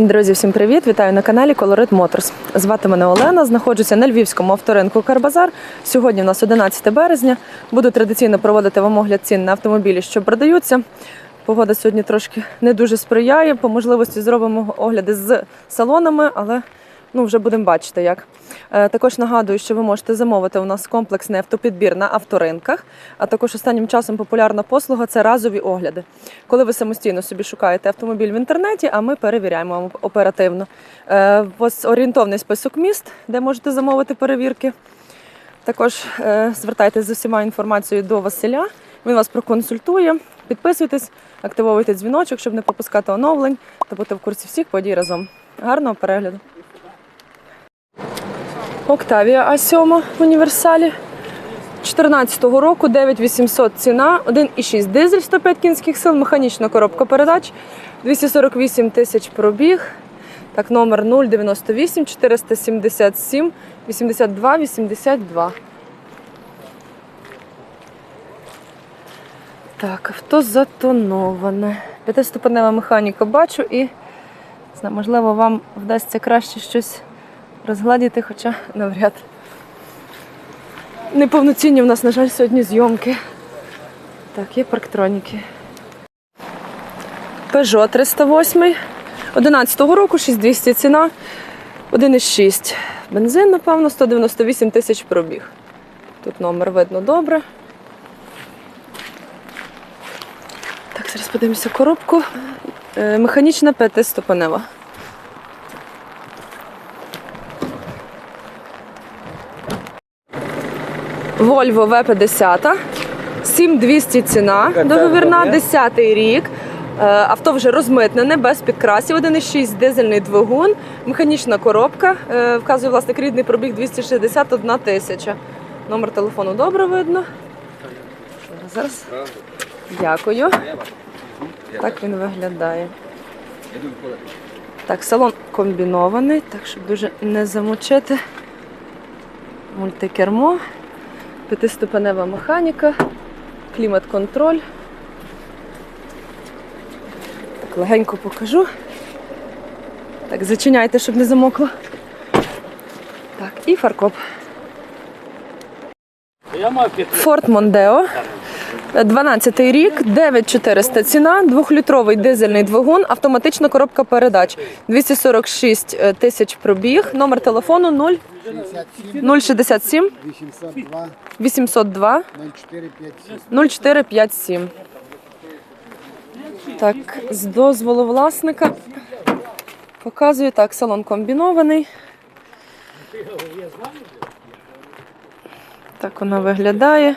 Друзі, всім привіт! Вітаю на каналі Colorit Motors. Звати мене Олена. Знаходжуся на львівському авторинку Карбазар. Сьогодні у нас 11 березня. Буду традиційно проводити вам огляд цін на автомобілі, що продаються. Погода сьогодні трошки не дуже сприяє. По можливості зробимо огляди з салонами, але ну вже будемо бачити, як. Е, Також нагадую, що ви можете замовити у нас комплексний автопідбір на авторинках. А також останнім часом популярна послуга це разові огляди. Коли ви самостійно собі шукаєте автомобіль в інтернеті, а ми перевіряємо вам оперативно. Е, Ось орієнтовний список міст, де можете замовити перевірки. Також е, звертайтеся з усіма інформацією до Василя. Він вас проконсультує. Підписуйтесь, активовуйте дзвіночок, щоб не пропускати оновлень та бути в курсі всіх подій разом. Гарного перегляду! Октавія А7 в універсалі. 14-го року 9800 ціна, 1,6 дизель 105 кінських сил, механічна коробка передач, 248 тисяч пробіг. Так, номер 098 477 82 82. Так, авто затоноване. П'ятиступенева механіка бачу і можливо, вам вдасться краще щось розгладіти, хоча навряд. Неповноцінні в нас, на жаль, сьогодні зйомки. Так, є парктроніки. Peugeot 308 11-го року, 6200 ціна, 1,6. Бензин, напевно, 198 тисяч пробіг. Тут номер видно добре. Так, зараз подивимося коробку. Е, Механічна п'ятиступенева. Volvo V50. 7200 ціна. Договірна, 10 рік. Е, Авто вже розмитнене, без підкрасів. 1,6 дизельний двигун, механічна коробка. Е, Вказує власник рідний пробіг 261 тисяча. Номер телефону добре видно. Зараз. Дякую. Так він виглядає. Так, салон комбінований, так щоб дуже не замочити. Мультикермо. П'ятиступенева механіка, клімат-контроль. Так, легенько покажу. Так, зачиняйте, щоб не замокло. Так, і фаркоп. Форт. Мондео. 12 рік, 9400 ціна, двохлітровий дизельний двигун, автоматична коробка передач. 246 тисяч пробіг, номер телефону 0 067 802 802 0457. 0457. Так, з дозволу власника показую так, салон комбінований. Так вона виглядає.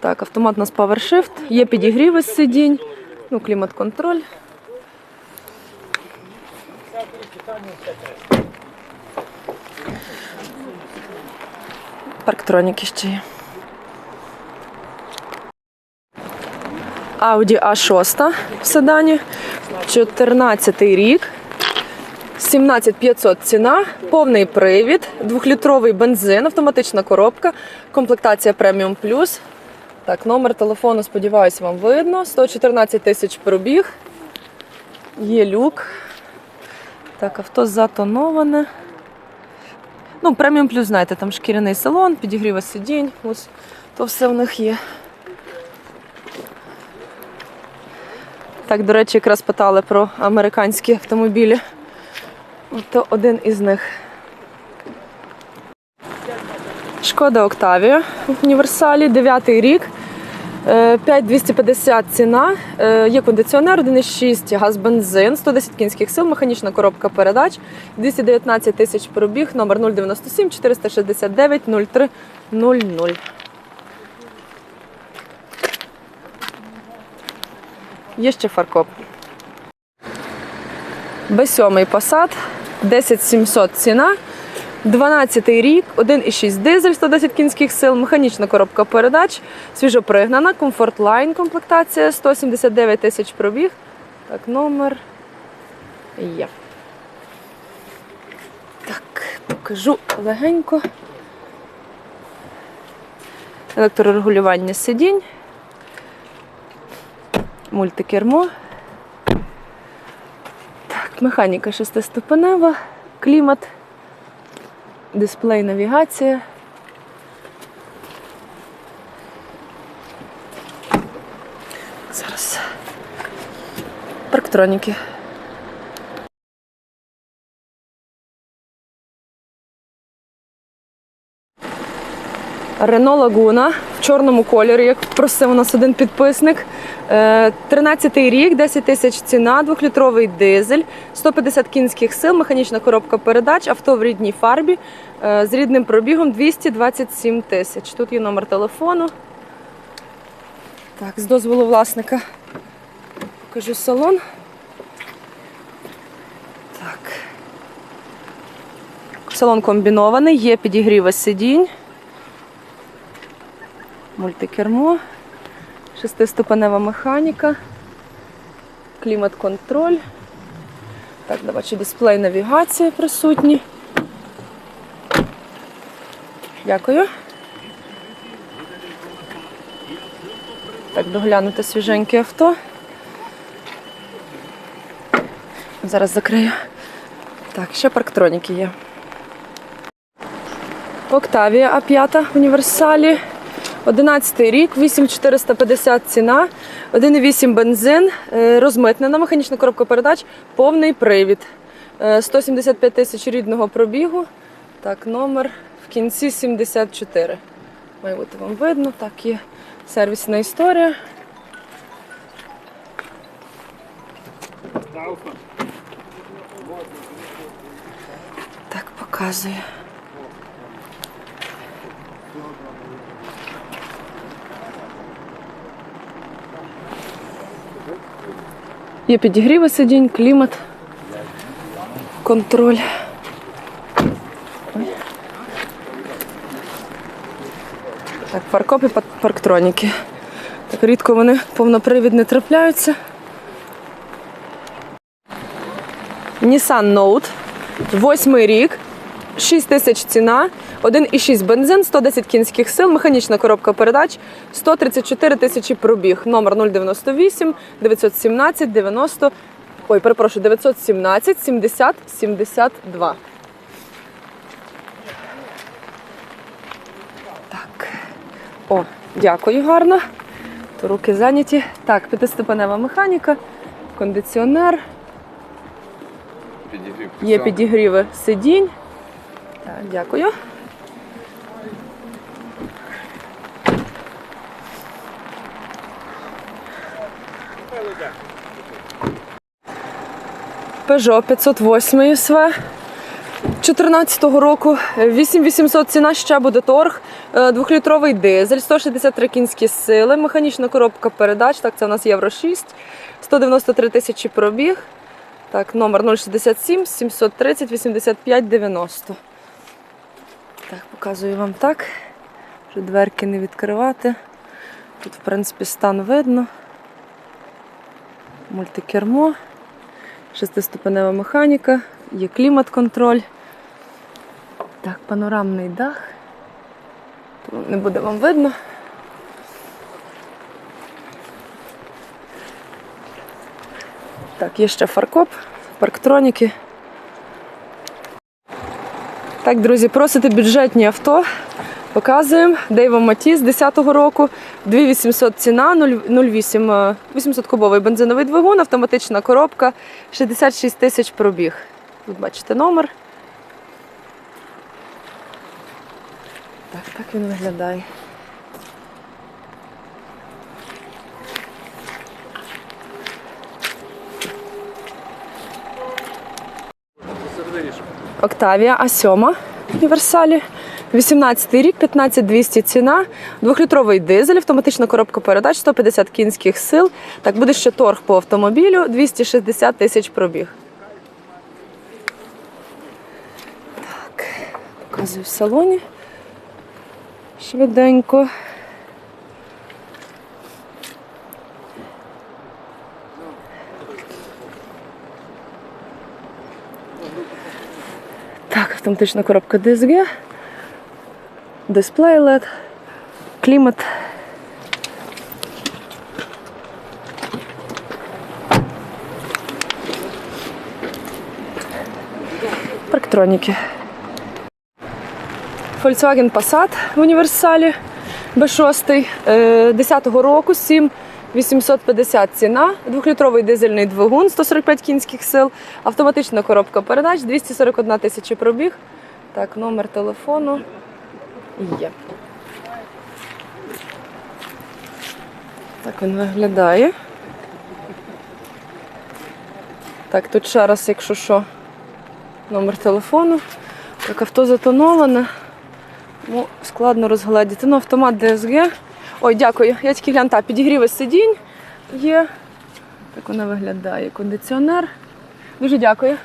Так, автомат у нас PowerShift, є підігріви з сидінь, ну, клімат-контроль. Парктроніки ще є. Audi A6 в седані, 14 рік, 17500 ціна, повний привід, двохлітровий бензин, автоматична коробка, комплектація Premium Plus. Так, номер телефону, сподіваюся, вам видно. 114 тисяч пробіг. Є люк. Так, авто затоноване. Ну, преміум плюс, знаєте, там шкіряний салон, підігріва сидінь. Ось то все в них є. Так, до речі, якраз питали про американські автомобілі. Ото один із них. Шкода Октавія в універсалі, 9 рік. Е, 5250 ціна, Е, є кондиціонер, 1,6 газ бензин, 110 кінських сил, механічна коробка передач, 219 тисяч пробіг, номер 097 469 03 00. Є ще фаркоп. Б7 Passat, 10700 ціна. 12 рік, 1,6 дизель, 110 кінських сил, механічна коробка передач, свіжопригнана, комфорт лайн комплектація, 179 тисяч пробіг. Так, номер є. Так, покажу легенько. Електрорегулювання сидінь, мультикермо. Механіка шестиступенева, клімат, дисплей, навігація. Зараз. Парктроніки. Рено Лагуна в чорному кольорі, як просив у нас один підписник. Е, 13-й рік, 10 тисяч ціна, двохлітровий дизель, 150 кінських сил, механічна коробка передач, авто в рідній фарбі е, з рідним пробігом 227 тисяч. Тут є номер телефону. Так, з дозволу власника покажу салон. Так. Салон комбінований, є підігріви сидінь мультикермо, шестиступенева механіка, клімат-контроль. Так, де бачу, дисплей навігації присутні. Дякую. Так, доглянути свіженьке авто. Зараз закрию. Так, ще парктроніки є. Октавія А5 в універсалі. 11 рік, 8450 ціна, 1,8 бензин, е, розмитнена механічна коробка передач, повний привід. Е, 175 тисяч рідного пробігу. Так, номер в кінці 74. Має бути вам видно. Так, є сервісна історія. Так, показую. Є підігріви сидінь, клімат, контроль. Так, паркоп і парктроніки. Так рідко вони повнопривідні трапляються. Nissan Note, восьмий рік, 6 тисяч ціна, 1,6 бензин, 110 кінських сил, механічна коробка передач, 134 тисячі пробіг. Номер 098 917 90. Ой, перепрошую, 917 70 72. Так. О, дякую гарно. То руки зайняті. Так, п'ятиступенева механіка, кондиціонер. Підігрів Є підігріви сидінь. Дякую. Peugeot 508 СВ 14 року. 8800 ціна ще буде торг. Е, Двохлітровий дизель, 163 кінські сили, механічна коробка передач. Так, це у нас Євро 6, 193 тисячі пробіг. Так, номер 067 730 85 90. Так, показую вам так. Вже дверки не відкривати. Тут, в принципі, стан видно. Мультикермо, шестиступенева механіка, є клімат-контроль. Так, панорамний дах. Не буде вам видно. Так, є ще фаркоп, парктроніки. Так, друзі, просите бюджетні авто. Показуємо. Дейва Матіс 10-го року. 2800 ціна, 0,8 е, 800 кубовий бензиновий двигун, автоматична коробка, 66 тисяч пробіг. Тут бачите номер. Так, так він виглядає. Октавія А7 в універсалі. 18 рік, 15200 ціна, двохлітровий дизель, автоматична коробка передач, 150 кінських сил. Так, буде ще торг по автомобілю, 260 тисяч пробіг. Так, показую в салоні. Швиденько. Так, автоматична коробка DSG, дисплей LED, клімат. парктроніки. Volkswagen Passat в універсалі B6 е, 10-го року 7 850 ціна, двохлітровий дизельний двигун, 145 кінських сил, автоматична коробка передач, 241 тисяча пробіг. Так, номер телефону є. Так він виглядає. Так, тут ще раз, якщо що, номер телефону. Так, авто затоноване. Ну, складно розгледіти. Ну, автомат DSG. Ой, дякую. Я тільки гляну, так, підігріви сидінь є. Так вона виглядає. Кондиціонер. Дуже дякую.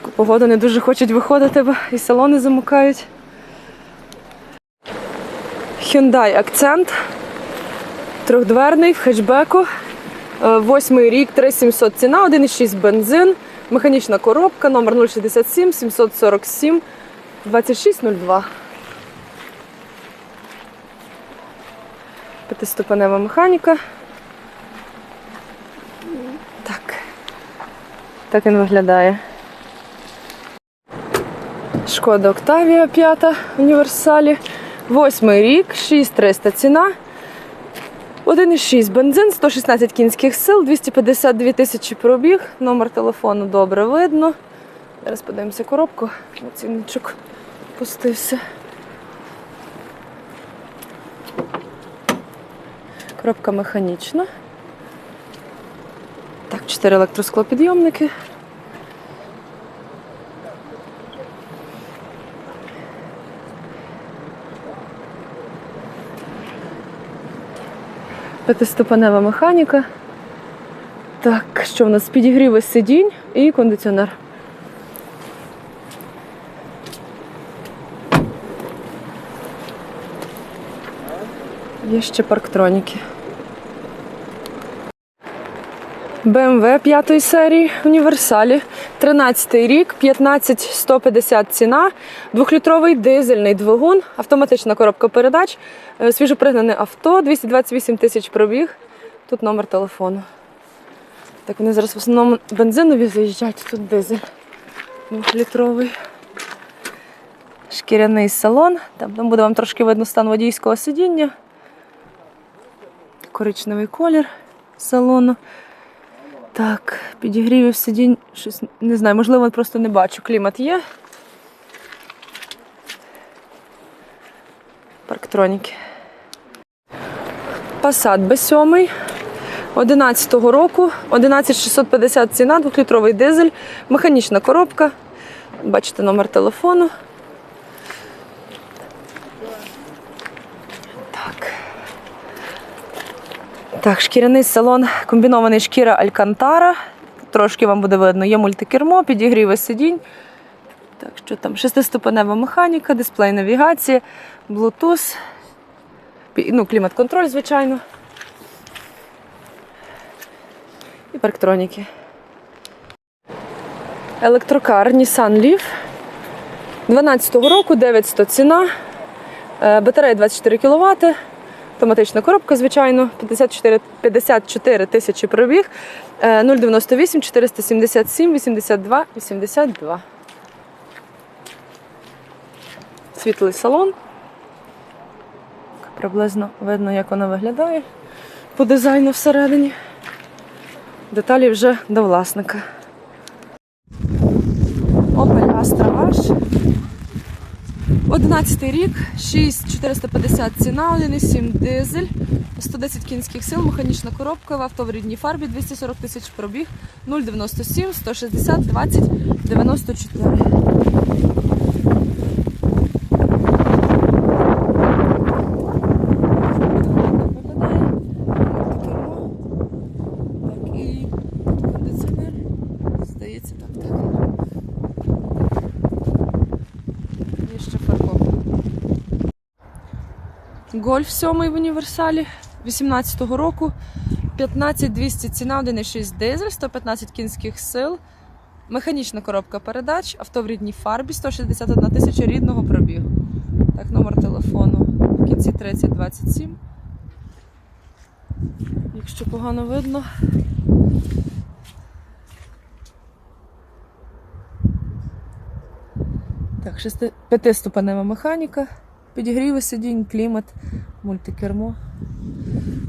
Таку Погоду не дуже хочуть виходити, бо і салони замукають. Hyundai Accent. Трьохдверний в хетчбеку. Е, Восьмий рік, 3700 ціна, 1,6 бензин, механічна коробка, номер 067 747 2602. П'ятиступенева механіка. Так. Так він виглядає. Шкода Октавія 5 в універсалі. Восьмий рік, 6300 ціна. 1,6 бензин, 116 кінських сил, 252 тисячі пробіг. Номер телефону добре видно. Зараз подивимося коробку. Оцінничок пустився. Коробка механічна. Так, 4 електросклопідйомники. П'ятиступенева механіка. Так, що в нас? Підігріви сидінь і кондиціонер. Є ще парктроніки. BMW 5 серії універсалі. 13 рік, 15 150 ціна, двохлітровий дизельний двигун, автоматична коробка передач, е, свіжопригнане авто, 228 тисяч пробіг. Тут номер телефону. Так, вони зараз в основному бензинові заїжджають, тут дизель. Двохлітровий. Шкіряний салон. Там буде вам трошки видно стан водійського сидіння. Коричневий колір салону. Так, підігрівів сидінь, щось не знаю, можливо, просто не бачу. Клімат є. Парктроніки. Passat B7 11-го року, 11650 ціна, 2-літровий дизель, механічна коробка. Бачите номер телефону. Так, шкіряний салон, комбінований шкіра Алькантара. Трошки вам буде видно, є мультикермо, підігріви сидінь. Так, що там? Шестиступенева механіка, дисплей навігації, Bluetooth, ну, клімат-контроль, звичайно. І парктроніки. Електрокар Nissan Leaf 12-го року, 900 ціна, Е, батарея 24 кВт, автоматична коробка, звичайно, 54, 54 тисячі пробіг, Е, 098 477 82 82. Світлий салон. Приблизно видно, як вона виглядає по дизайну всередині. Деталі вже до власника. Opel Astra H. 11 рік, 6450 ціна, 1,7 дизель, 110 кінських сил, механічна коробка, в авто в рідній фарбі, 240 тисяч пробіг, 097 160 20 94. Так, і кондиціонер. Здається, так, так. Є ще фаркоп. Гольф 7 в універсалі 18-го року. 15200 ціна, 1,6 дизель, 115 кінських сил. Механічна коробка передач, авто в рідній фарбі, 161 тисяча рідного пробігу. Так, номер телефону в кінці 3027. Якщо погано видно. шести... п'ятиступенева механіка, підігріви сидінь, клімат, мультикермо,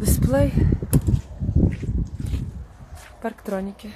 дисплей, парктроніки.